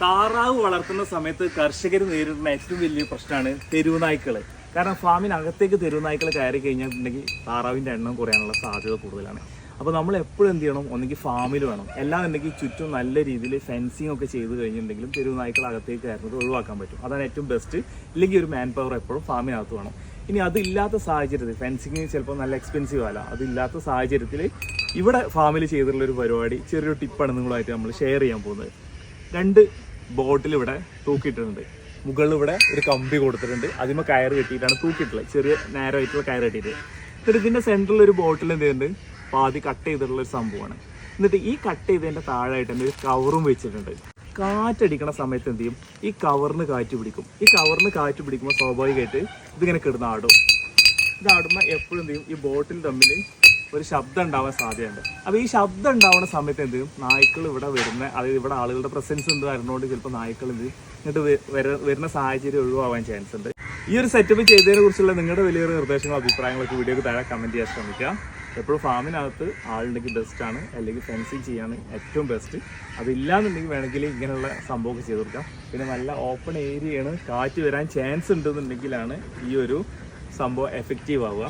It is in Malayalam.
താറാവ് വളർത്തുന്ന സമയത്ത് കർഷകർ നേരിടുന്ന ഏറ്റവും വലിയ പ്രശ്നമാണ് തെരുവുനായ്ക്കൾ കാരണം ഫാമിനകത്തേക്ക് തെരുവുനായ്ക്കൾ കയറി കഴിഞ്ഞിട്ടുണ്ടെങ്കിൽ താറാവിന്റെ എണ്ണം കുറയാനുള്ള സാധ്യത കൂടുതലാണ്. അപ്പോൾ നമ്മൾ എപ്പോഴും എന്ത് ചെയ്യണം? ഒന്നെങ്കിൽ ഫാമിൽ വേണം. അല്ലാന്നുണ്ടെങ്കിൽ ചുറ്റും നല്ല രീതിയിൽ ഫെൻസിങ് ഒക്കെ ചെയ്ത് കഴിഞ്ഞിട്ടുണ്ടെങ്കിലും തെരുവുനായ്ക്കൾ അകത്തേക്ക് കയറുന്നത് ഒഴിവാക്കാൻ പറ്റും. അതാണ് ഏറ്റവും ബെസ്റ്റ്. ഇല്ലെങ്കിൽ ഒരു മാൻ പവർ എപ്പോഴും ഫാമിനകത്ത് വേണം. ഇനി അതില്ലാത്ത സാഹചര്യത്തിൽ ഫെൻസിങ് ചിലപ്പോൾ നല്ല എക്സ്പെൻസീവ് അല്ല. അതില്ലാത്ത സാഹചര്യത്തിൽ ഇവിടെ ഫാമിൽ ചെയ്തിട്ടുള്ള ഒരു പരിപാടി ചെറിയൊരു ടിപ്പാണ് നിങ്ങളുമായിട്ട് നമ്മൾ ഷെയർ ചെയ്യാൻ പോകുന്നത്. രണ്ട് ബോട്ടിൽ ഇവിടെ തൂക്കിയിട്ടുണ്ട് മുകളിൽ ഇവിടെ ഒരു കമ്പി കൊടുത്തിട്ടുണ്ട്. അതിമ കയർ കെട്ടിയിട്ടാണ് തൂക്കിയിട്ടുള്ളത്. ചെറിയ നേരം ആയിട്ടുള്ള കയറ് കെട്ടിയിട്ട്. എന്നിട്ട് ഇതിന്റെ സെന്ററിൽ ഒരു ബോട്ടിൽ എന്ത് ചെയ്യുന്നുണ്ട്? പാതി കട്ട് ചെയ്തിട്ടുള്ള ഒരു സംഭവമാണ്. എന്നിട്ട് ഈ കട്ട് ചെയ്തതിന്റെ താഴായിട്ട് തന്നെ ഒരു കവറും വെച്ചിട്ടുണ്ട്. കാറ്റടിക്കണ സമയത്ത് എന്ത് ചെയ്യും? ഈ കവറിന് കാറ്റ് പിടിക്കും. ഈ കവറിന് കാറ്റ് പിടിക്കുമ്പോൾ സ്വാഭാവികമായിട്ട് ഇതിങ്ങനെ കിടന്ന് ആടും. ഇതാടുമ്പോൾ എപ്പോഴും എന്ത് ചെയ്യും? ഈ ബോട്ടിൽ തമ്മിൽ ഒരു ശബ്ദം ഉണ്ടാവാൻ സാധ്യതയുണ്ട്. അപ്പോൾ ഈ ശബ്ദം ഉണ്ടാവുന്ന സമയത്ത് എന്ത് നായ്ക്കൾ ഇവിടെ വരുന്ന അതായത് ഇവിടെ ആളുകളുടെ പ്രസൻസ് ഉണ്ട് വരുന്നതുകൊണ്ട് ചിലപ്പോൾ നായ്ക്കൾ ചെയ്യും? ഇങ്ങോട്ട് വരുന്ന സാഹചര്യം ഒഴിവാകാൻ ചാൻസ് ഉണ്ട്. ഈ ഒരു സെറ്റപ്പ് ചെയ്തതിനെ കുറിച്ചുള്ള നിങ്ങളുടെ വലിയൊരു നിർദ്ദേശങ്ങളും അഭിപ്രായങ്ങളൊക്കെ വീഡിയോക്ക് താഴെ കമന്റ് ചെയ്യാൻ ശ്രമിക്കുക. എപ്പോഴും ഫാമിനകത്ത് ആളുണ്ടെങ്കിൽ ആണ് അല്ലെങ്കിൽ ഫെൻസിങ് ചെയ്യാണ് ഏറ്റവും ബെസ്റ്റ് അതില്ലാന്നുണ്ടെങ്കിൽ വേണമെങ്കിൽ ഇങ്ങനെയുള്ള സംഭവം ചെയ്ത് കൊടുക്കാം. പിന്നെ നല്ല ഓപ്പൺ ഏരിയയാണ് കാറ്റ് വരാൻ ചാൻസ് ഉണ്ടെന്നുണ്ടെങ്കിലാണ് ഈ ഒരു സംഭവം എഫക്റ്റീവ് ആവുക.